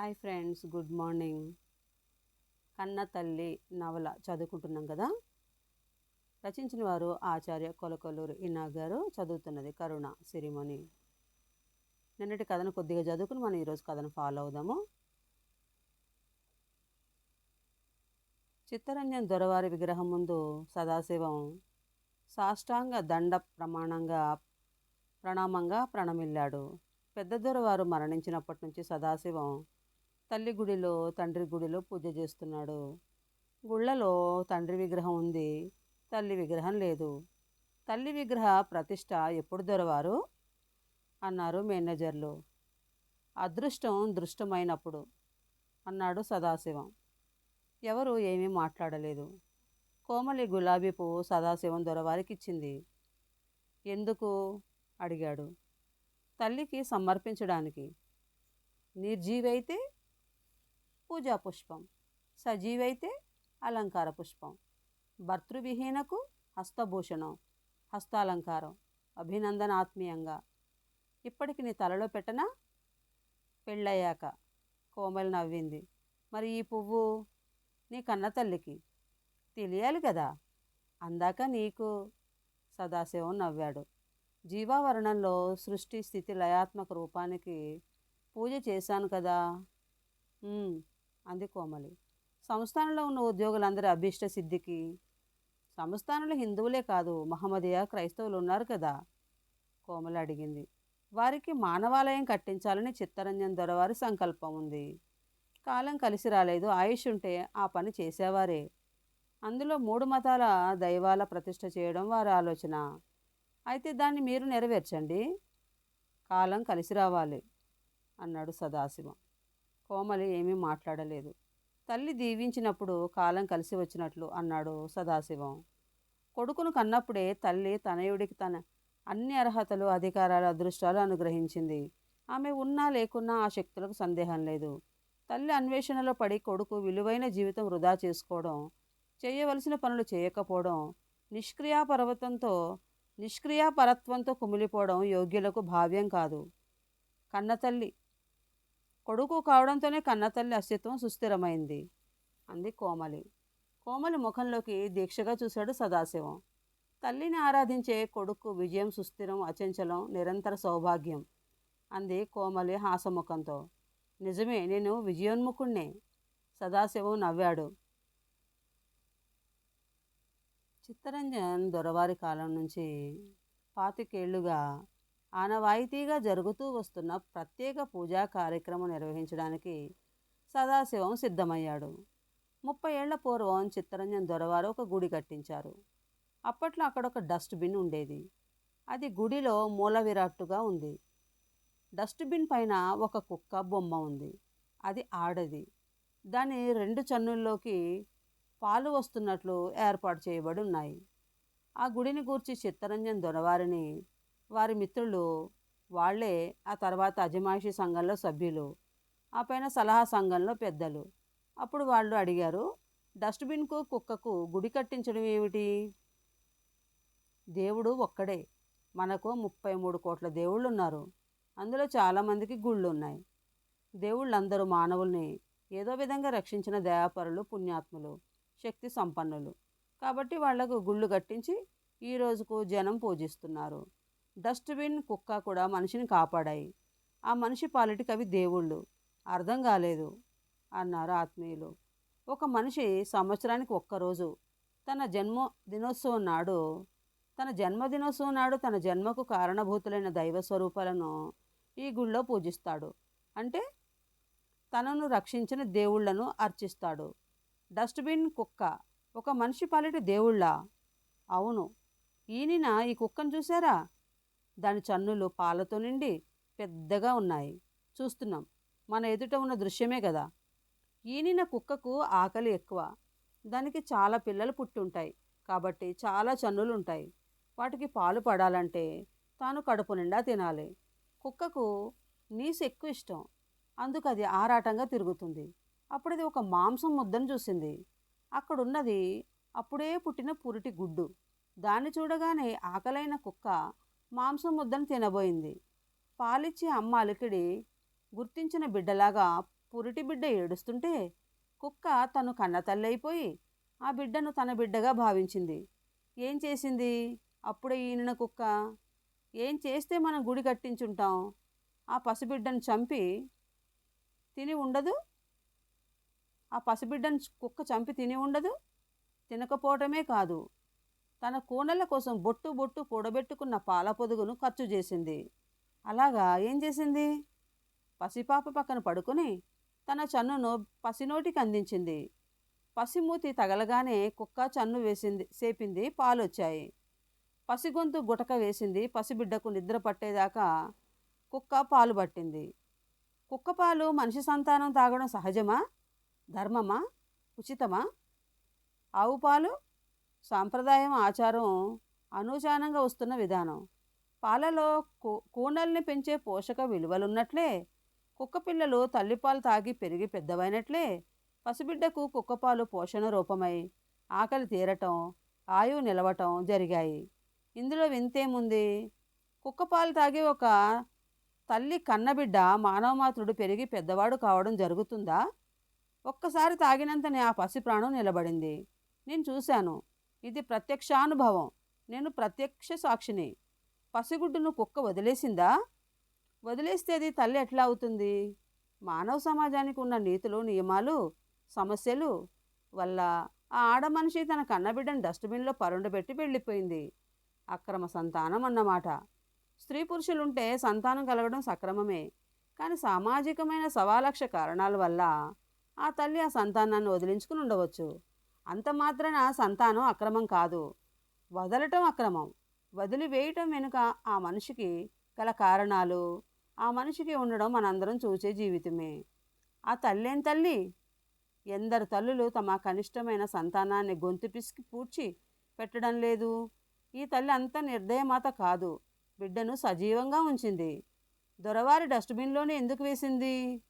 Hi friends good morning. కన్న తల్లి నవల చదువుకుంటున్నాం కదా? రచించిన వారు ఆచార్య కొలకొల్లూరు ఇనా గారు చదువుతున్నది కరుణ సిరిమణి. నిన్నటి కథను కొద్దిగా చదువుకుని మనం ఈరోజు కథను ఫాలో అవుదాము. చిత్తరంజన్ దొరవారి విగ్రహం ముందు సదాశివం సాష్టాంగ దండ ప్రమాణంగా ప్రణామంగా ప్రణమిల్లాడు. పెద్ద దొరవారు మరణించినప్పటి నుంచి సదాశివం తల్లి గుడిలో తండ్రి గుడిలో పూజ చేస్తున్నాడు. గుళ్ళలో తండ్రి విగ్రహం ఉంది. తల్లి విగ్రహం లేదు. తల్లి విగ్రహ ప్రతిష్ట ఎప్పుడు దొరవారు? అన్నారు మేనేజర్లు. అదృష్టం దృష్టమైనప్పుడు అన్నాడు సదాశివం. ఎవరు ఏమీ మాట్లాడలేదు. కోమలి గులాబీ పువ్వు సదాశివం దొరవారికి ఇచ్చింది. ఎందుకు? అడిగాడు. తల్లికి సమర్పించడానికి. నిర్జీవైతే పూజా పుష్పం సజీవైతే అలంకార పుష్పం భర్తృవిహీనకు హస్తభూషణం హస్తాలంకారం అభినందనాత్మీయంగా. ఇప్పటికి నీ తలలో పెట్టనా? పెళ్ళయ్యాక కోమలి నవ్వింది. మరి ఈ పువ్వు నీ కన్నతల్లికి తెలియాలి కదా? అందాక నీకు సదాశివం నవ్వాడు. జీవావరణంలో సృష్టి స్థితి లయాత్మక రూపానికి పూజ చేశాను కదా? అంది కోమలి. సంస్థానంలో ఉన్న ఉద్యోగులందరి అభీష్ట సిద్ధికి సంస్థానంలో హిందువులే కాదు మహమ్మదీయ క్రైస్తవులు ఉన్నారు కదా? కోమలి అడిగింది. వారికి మానవాలయం కట్టించాలని చిత్తరంజన్ దొరవారి సంకల్పం ఉంది. కాలం కలిసి రాలేదు ఆయుష్ ఉంటే ఆ పని చేసేవారే. అందులో మూడు మతాల దైవాల ప్రతిష్ట చేయడం వారి ఆలోచన. అయితే దాన్ని మీరు నెరవేర్చండి. కాలం కలిసి రావాలి అన్నాడు సదాశివం. కోమలి ఏమీ మాట్లాడలేదు. తల్లి దీవించినప్పుడు కాలం కలిసి వచ్చినట్లు అన్నాడు సదాశివం. కొడుకును కన్నప్పుడే తల్లి తనయుడికి తన అన్ని అర్హతలు అధికారాలు అదృష్టాలు అనుగ్రహించింది. ఆమె ఉన్నా లేకున్నా ఆ శక్తులకు సందేహం లేదు. తల్లి అన్వేషణలో పడి కొడుకు విలువైన జీవితం వృధా చేసుకోవడం చేయవలసిన పనులు చేయకపోవడం నిష్క్రియాపర్వతంతో నిష్క్రియాపరత్వంతో కుమిలిపోవడం యోగ్యులకు భావ్యం కాదు. కన్నతల్లి కొడుకు కావడంతోనే కన్నతల్లి అస్తిత్వం సుస్థిరమైంది. అంది కోమలి. కోమలి ముఖంలోకి దీక్షగా చూశాడు సదాశివం. తల్లిని ఆరాధించే కొడుకు విజయం సుస్థిరం అచంచలం నిరంతర సౌభాగ్యం అంది కోమలి హాసముఖంతో. నిజమే నేను విజయోన్ముఖుణ్ణే సదాశివం నవ్వాడు. చిత్తరంజన్ దొరవారి కాలం నుంచి పాతికేళ్ళుగా ఆనవాయితీగా జరుగుతూ వస్తున్న ప్రత్యేక పూజా కార్యక్రమం నిర్వహించడానికి సదాశివం సిద్ధమయ్యాడు. ముప్పై ఏళ్ళ పూర్వం చిత్తరంజన్ దొరవారు ఒక గుడి కట్టించారు. అప్పట్లో అక్కడ ఒక డస్ట్బిన్ ఉండేది. అది గుడిలో మూల విరాట్టుగా ఉంది. డస్ట్బిన్ పైన ఒక కుక్క బొమ్మ ఉంది. అది ఆడది. దాని రెండు చన్నుల్లోకి పాలు వస్తున్నట్లు ఏర్పాటు చేయబడి ఉన్నాయి. ఆ గుడిని గూర్చి చిత్తరంజన్ దొరవారిని వారి మిత్రులు వాళ్ళే ఆ తర్వాత అజమాయిషి సంఘంలో సభ్యులు ఆ పైన సలహా సంఘంలో పెద్దలు. అప్పుడు వాళ్ళు అడిగారు డస్ట్బిన్కు కుక్కకు గుడి కట్టించడం ఏమిటి? దేవుడు ఒక్కడే. మనకు ముప్పై మూడు కోట్ల దేవుళ్ళు ఉన్నారు అందులో చాలామందికి గుళ్ళు ఉన్నాయి దేవుళ్ళందరూ మానవుల్ని ఏదో విధంగా రక్షించిన దయాపరులు పుణ్యాత్ములు శక్తి సంపన్నులు. కాబట్టి వాళ్ళకు గుళ్ళు కట్టించి ఈ రోజుకు జనం పూజిస్తున్నారు. డస్ట్బిన్ కుక్క కూడా మనిషిని కాపాడాయి. ఆ మనిషి పాలిటికి అవి దేవుళ్ళు. అర్థం కాలేదు అన్నారు ఆత్మీయులు. ఒక మనిషి సంవత్సరానికి ఒక్కరోజు తన జన్మ దినోత్సవం నాడు తన జన్మదినోత్సవం నాడు తన జన్మకు కారణభూతులైన దైవ స్వరూపాలను ఈ గుళ్ళో పూజిస్తాడు. అంటే తనను రక్షించిన దేవుళ్ళను అర్చిస్తాడు. డస్ట్బిన్ కుక్క ఒక మనిషి పాలిటి దేవుళ్ళా? అవును. ఈయన ఈ కుక్కను చూసారా దాని చన్నులు పాలతో నిండి పెద్దగా ఉన్నాయి. చూస్తున్నాం. మన ఎదుట ఉన్న దృశ్యమే కదా. ఈనిన కుక్కకు ఆకలి ఎక్కువ. దానికి చాలా పిల్లలు పుట్టి ఉంటాయి కాబట్టి చాలా చన్నులు ఉంటాయి వాటికి పాలు పడాలంటే తాను కడుపు నిండా తినాలి. కుక్కకు నీసు ఎక్కువ ఇష్టం. అందుకు అది ఆరాటంగా తిరుగుతుంది. అప్పుడు అది ఒక మాంసం ముద్దను చూసింది. అక్కడున్నది అప్పుడే పుట్టిన పురిటి గుడ్డు. దాన్ని చూడగానే ఆకలైన కుక్క మాంసం ముద్దను తినబోయింది. పాలిచ్చే అమ్మ అలికిడి గుర్తించిన బిడ్డలాగా పురిటి బిడ్డ ఏడుస్తుంటే కుక్క తను కన్న తల్లి అయిపోయి ఆ బిడ్డను తన బిడ్డగా భావించింది. ఏం చేసింది? అప్పుడే ఈయన కుక్క. ఏం చేస్తే మనం గుడి కట్టించుంటాం? ఆ పసిబిడ్డను చంపి తిని ఉండదు? ఆ పసిబిడ్డను కుక్క చంపి తిని ఉండదు? తినకపోవటమే కాదు. తన కూనల కోసం బొట్టు బొట్టు కూడబెట్టుకున్న పాల పొదుగును ఖర్చు చేసింది. అలాగా ఏం చేసింది? పసిపాప పక్కన పడుకుని తన చన్నును పసినోటికి అందించింది. పసిమూతి తగలగానే కుక్క చన్ను వేసింది సేపింది పాలొచ్చాయి. పసిగొంతు గుటక వేసింది పసిబిడ్డకు నిద్ర పట్టేదాకా కుక్క పాలు పట్టింది. కుక్క పాలు మనిషి సంతానం తాగడం సహజమా? ధర్మమా? ఉచితమా? ఆవు పాలు? సాంప్రదాయం ఆచారం అనూచానంగా వస్తున్న విధానం. పాలలో కూనల్ని పెంచే పోషక విలువలున్నట్లే కుక్కపిల్లలు తల్లిపాలు తాగి పెరిగి పెద్దవైనట్లే పసిబిడ్డకు కుక్కపాలు పోషణ రూపమై ఆకలి తీరటం ఆయువు నిలవటం జరిగాయి. ఇందులో వింతేముంది? కుక్కపాలు తాగి ఒక తల్లి కన్నబిడ్డ మానవమాతృడు పెరిగి పెద్దవాడు కావడం జరుగుతుందా? ఒక్కసారి తాగినంతనే ఆ పసి ప్రాణం నిలబడింది. నేను చూశాను. ఇది ప్రత్యక్షానుభవం. నేను ప్రత్యక్ష సాక్షిని. పసిగుడ్డును కుక్క వదిలేసిందా? వదిలేస్తే అది తల్లి ఎట్లా అవుతుంది? మానవ సమాజానికి ఉన్న నీతులు నియమాలు సమస్యలు వల్ల ఆ ఆడ మనిషి తన కన్నబిడ్డను డస్ట్బిన్లో పరుండబెట్టి వెళ్ళిపోయింది. అక్రమ సంతానం అన్నమాట. స్త్రీ పురుషులుంటే సంతానం కలగడం సక్రమమే. కానీ సామాజికమైన సవాలక్ష కారణాల వల్ల ఆ తల్లి ఆ సంతానాన్ని వదిలించుకుని ఉండవచ్చు. అంత మాత్రాన సంతానం అక్రమం కాదు. వదలటం అక్రమం. వదిలివేయటం వెనుక ఆ మనిషికి గల కారణాలు ఆ మనిషికి ఉండడం మనందరం చూసే జీవితమే. ఆ తల్లేం తల్లి? ఎందరు తల్లులు తమ కనిష్టమైన సంతానాన్ని గొంతు పిసికి పూడ్చి పెట్టడం లేదు. ఈ తల్లి అంత నిర్దయమాత కాదు. బిడ్డను సజీవంగా ఉంచింది. దొరవారి డస్ట్బిన్లోనే ఎందుకు వేసింది?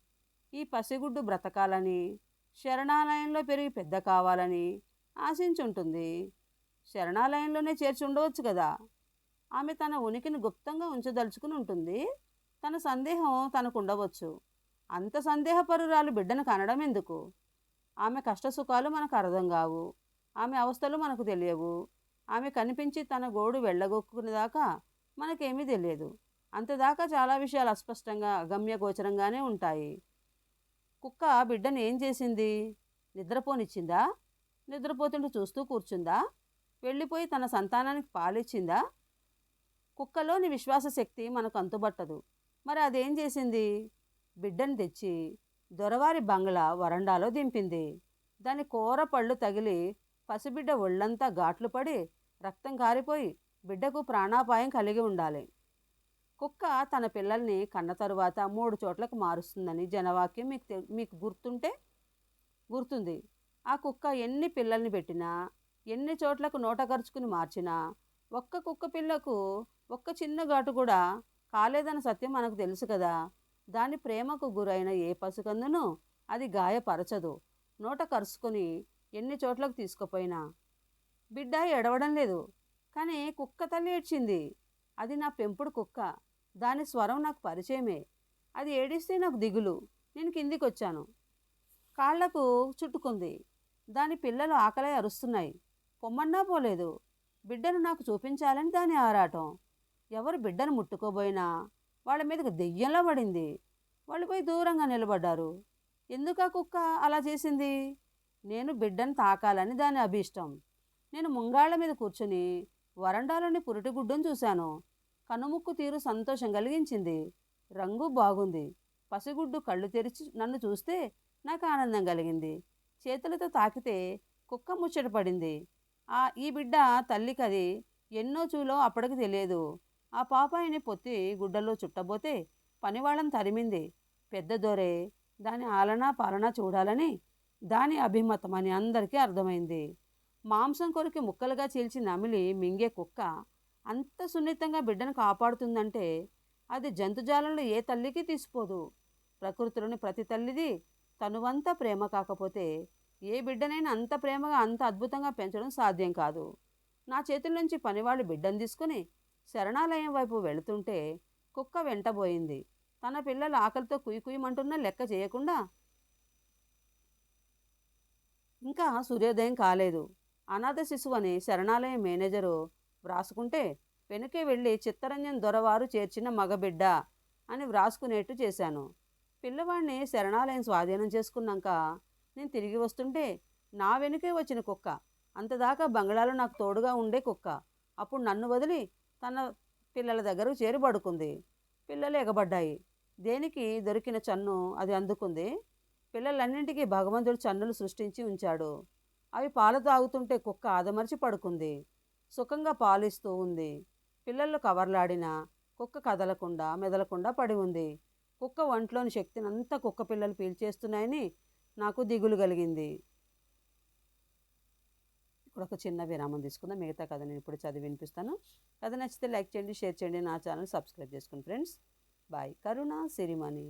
ఈ పసిగుడ్డు బ్రతకాలని శరణాలయంలో పెరిగి పెద్ద కావాలని ఆశించుంటుంది. శరణాలయంలోనే చేర్చి ఉండవచ్చు కదా. ఆమె తన ఉనికిని గుప్తంగా ఉంచదలుచుకుని ఉంటుంది. తన సందేహం తనకు ఉండవచ్చు. అంత సందేహపరురాలు బిడ్డను కనడం ఎందుకు? ఆమె కష్టసుఖాలు మనకు అర్థం కావు. ఆమె అవస్థలు మనకు తెలియవు. ఆమె కనిపించి తన గోడు వెళ్ళగొక్కునేదాకా మనకేమీ తెలియదు. అంతదాకా చాలా విషయాలు అస్పష్టంగా అగమ్యగోచరంగానే ఉంటాయి. కుక్క బిడ్డను ఏం చేసింది? నిద్రపోనిచ్చిందా? నిద్రపోతుంటే చూస్తూ కూర్చుందా? వెళ్ళిపోయి తన సంతానానికి పాలిచ్చిందా? కుక్కలోని విశ్వాస శక్తి మనకు అంతుబట్టదు. మరి అదేం చేసింది? బిడ్డను తెచ్చి దొరవారి బంగ్లా వరండాలో దింపింది. దాని కూర పళ్ళు తగిలి పసిబిడ్డ ఒళ్ళంతా ఘాట్లు పడి రక్తం కారిపోయి బిడ్డకు ప్రాణాపాయం కలిగి ఉండాలి. కుక్క తన పిల్లల్ని కన్న తరువాత మూడు చోట్లకు మారుస్తుందని జనవాక్యం మీకు మీకు గుర్తుంటే? గుర్తుంది. ఆ కుక్క ఎన్ని పిల్లల్ని పెట్టినా ఎన్ని చోట్లకు నోట ఖర్చుకుని మార్చినా ఒక్క కుక్క పిల్లకు ఒక్క చిన్న ఘాటు కూడా కాలేదన్న సత్యం మనకు తెలుసు కదా. దాని ప్రేమకు గురైన ఏ పసుకందును అది గాయపరచదు. నోట కరుచుకొని ఎన్ని చోట్లకు తీసుకుపోయినా. బిడ్డ ఎడవడం లేదు. కానీ కుక్క తల్లి ఏడ్చింది. అది నా పెంపుడు కుక్క. దాని స్వరం నాకు పరిచయమే. అది ఏడిస్తే నాకు దిగులు. నేను కిందికి వచ్చాను కాళ్ళకు చుట్టుకుంది. దాని పిల్లలు ఆకలై అరుస్తున్నాయి. పొమ్మన్నా పోలేదు. బిడ్డను నాకు చూపించాలని దాని ఆరాటం. ఎవరు బిడ్డను ముట్టుకోబోయినా వాళ్ళ మీదకి దెయ్యంలో పడింది. వాళ్ళు పోయి దూరంగా నిలబడ్డారు. ఎందుకు ఆ కుక్క అలా చేసింది? నేను బిడ్డను తాకాలని దాని అభీష్టం. నేను ముంగాళ్ళ మీద కూర్చుని వరండాలోని పురిటిగుడ్డును చూశాను. కనుముక్కు తీరు సంతోషం కలిగించింది. రంగు బాగుంది. పసిగుడ్డు కళ్ళు తెరిచి నన్ను చూస్తే నాకు ఆనందం కలిగింది. చేతులతో తాకితే కుక్క ముచ్చట పడింది. ఆ ఈ బిడ్డ తల్లికి అది ఎన్నో చూలో అప్పటికి తెలియదు. ఆ పాపాయిని పొత్తి గుడ్డలో చుట్టబోతే పనివాళ్ళని తరిమింది. పెద్ద దొరే దాని ఆలనా పాలనా చూడాలని దాని అభిమతం అని అందరికీ అర్థమైంది. మాంసం కొరికి ముక్కలుగా చీల్చి నమిలి మింగే కుక్క అంత సున్నితంగా బిడ్డను కాపాడుతుందంటే అది జంతుజాలంలో ఏ తల్లికి తీసిపోదు. ప్రకృతిలోని ప్రతి తల్లిది తనువంత ప్రేమ కాకపోతే ఏ బిడ్డనైనా అంత ప్రేమగా అంత అద్భుతంగా పెంచడం సాధ్యం కాదు. నా చేతుల నుంచి పనివాళ్ళు బిడ్డను తీసుకుని శరణాలయం వైపు వెళుతుంటే కుక్క వెంటబోయింది తన పిల్లలు ఆకలితో కుయ్యి కుయ్యమంటున్నా లెక్క చేయకుండా ఇంకా సూర్యోదయం కాలేదు. అనాథ శిశువు అని శరణాలయం మేనేజరు వ్రాసుకుంటే వెనుకే వెళ్ళి చిత్తరంజన్ దొరవారు చేర్చిన మగబిడ్డ అని వ్రాసుకునేట్టు చేశాను. పిల్లవాడిని శరణాలయం స్వాధీనం చేసుకున్నాక నేను తిరిగి వస్తుంటే నా వెనుకే వచ్చిన కుక్క అంతదాకా బంగ్లాలో నాకు తోడుగా ఉండే కుక్క అప్పుడు నన్ను వదిలి తన పిల్లల దగ్గరకు చేరి పడుకుంది. పిల్లలు ఎగబడ్డాయి. దేనికి దొరికిన చన్ను అది అందుకుంది. పిల్లలన్నింటికీ భగవంతుడు చన్నులు సృష్టించి ఉంచాడు. అవి పాలు తాగుతుంటే కుక్క ఆదమర్చి పడుకుంది. సుఖంగా పాలిస్తూ ఉంది. పిల్లలు కవర్లాడినా కుక్క కదలకుండా మెదలకుండా పడి ఉంది. కుక్క ఒంట్లోని శక్తిని అంతా కుక్క పిల్లలు పీల్చేస్తున్నాయని నాకు దిగులు కలిగింది. ఇక్కడ ఒక చిన్న విరామం తీసుకుందాం. మిగతా కథ నేను ఇప్పుడు చదివి వినిపిస్తాను. కథ నచ్చితే లైక్ చేయండి షేర్ చేయండి నా ఛానల్ సబ్స్క్రైబ్ చేసుకోండి ఫ్రెండ్స్. బాయ్. కరుణ సిరిమణి.